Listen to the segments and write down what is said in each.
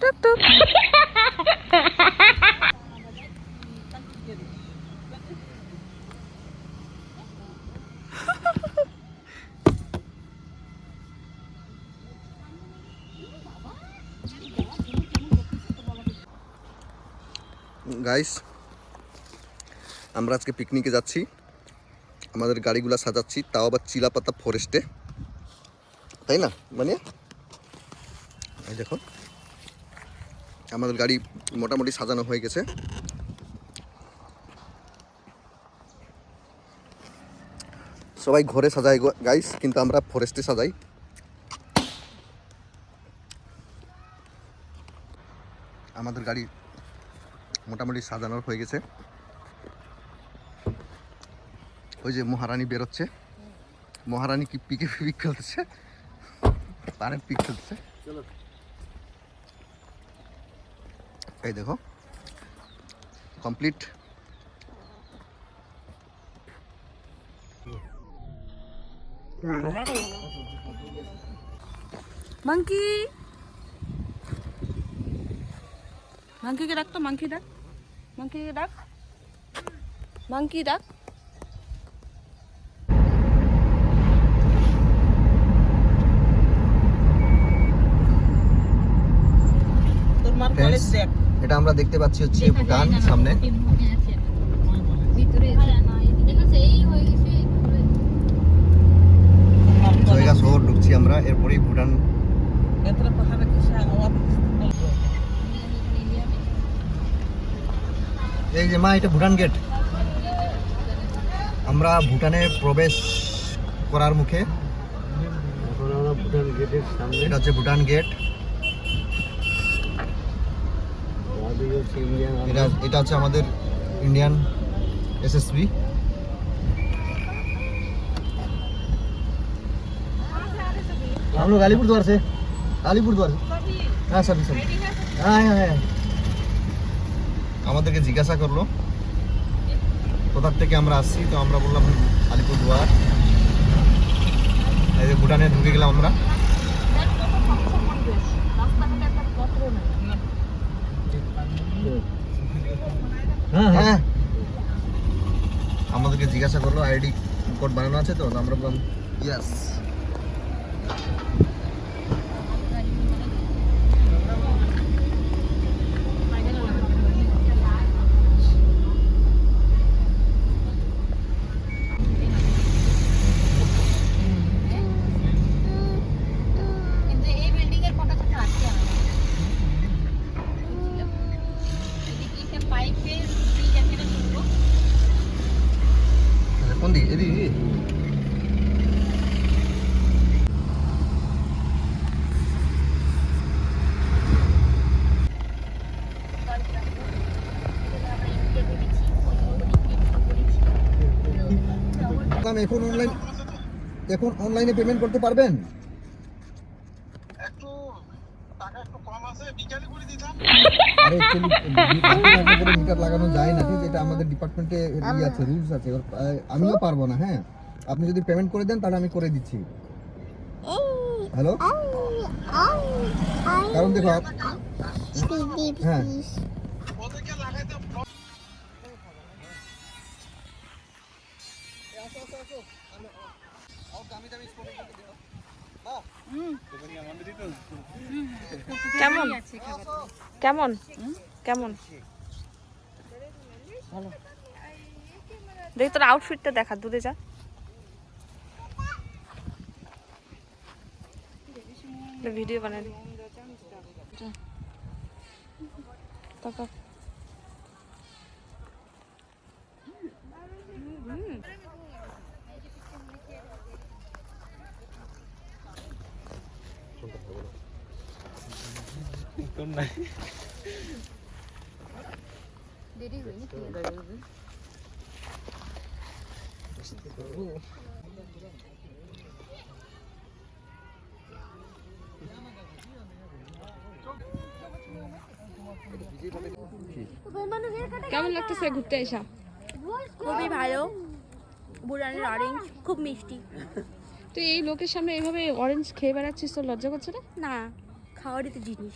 টুক টুক guys আমরা আজকে পিকনিকে যাচ্ছি আমাদের গাড়িগুলো সাজাচ্ছি তাও আবার চিলাপাতা ফরেস্টে তাই না মানে এই দেখো আমাদের গাড়ি মোটামুটি সাজানো হয়ে গেছে। সবাই ঘরে সাজাই গাইস কিন্তু আমরা ফরেস্টে সাজাই। আমাদের গাড়ি মোটামুটি সাজানোর হয়ে গেছে। ওই যে মহারানী বেরোচ্ছে। মহারানী কি পিকে পিক খেলতেছে পারে পিক এই দেখো কমপ্লিট মাংকি। মাংকিকে ডাক তো, মাংকি ডাক। মাংকিকে ডাক। মাংকি ডাক। এটা আমরা দেখতে পাচ্ছি হচ্ছে ভুটান সামনে। জয়গা শহর ঢুকছি আমরা এরপরেই ভুটান। এই যে মা এটা ভুটান গেট আমরা ভুটানে প্রবেশ করার মুখে। ভুটান গেটের সামনে। এটা হচ্ছে ভুটান গেট বাদিকে হচ্ছে ইন্ডিয়ান এটা এটা হচ্ছে আমাদের ইন্ডিয়ান এসএসবি हम लोग अलीपुर द्वार से अलीपुर द्वार से हाँ सभी सभी হ্যাঁ হ্যাঁ হ্যাঁ আমাদেরকে জিজ্ঞাসা করলো কোথার থেকে আমরা আসছি তো আমরা বললাম আলিপুরদুয়ার এই যে ভুটানে ঢুকে গেলাম আমরা হ্যাঁ হ্যাঁ। আমাদেরকে জিজ্ঞাসা করল আইডি কোড বানানো আছে তো আমরা বললাম ইয়াস কিন্তু এই বিল্ডিং এর ফটো তো আছে এদিকে পাইপের ব্রিজ আছে না ছোট কোন দিকে এদিকে এখন অনলাইন এখন অনলাইনে পেমেন্ট করতে পারবেন? আরে মিটার লাগানো যায় না ঠিক এটা আমাদের ডিপার্টমেন্টে ই আছে রুলস আছে আমিও পারব না হ্যাঁ আপনি যদি পেমেন্ট করে দেন তাহলে আমি করে দিচ্ছি হ্যালো কারণ দেখো আপ- হ্যাঁ কেমন? কেমন? কেমন? দেখ তোর আউটফিটটা দেখা দূরে যা। ভিডিও বানাই দি তাকাও। কেমন লাগতেছে ঘুরতে এসা? খুবই ভালো। বুড়ানের অরেঞ্জ খুব মিষ্টি। তুই এই লোকের সামনে এইভাবে অরেঞ্জ খেয়ে বেড়াচ্ছিস তোর লজ্জা করছে না? না খাওয়ারই তো জিনিস।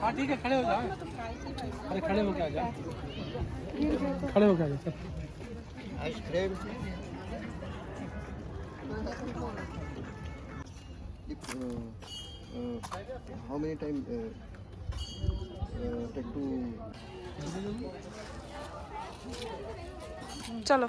हाँ ठीक है खड़े हो जाओ। अरे खड़े हो क्या जाओ। खड़े हो क्या जाओ sir how many time take to चलो।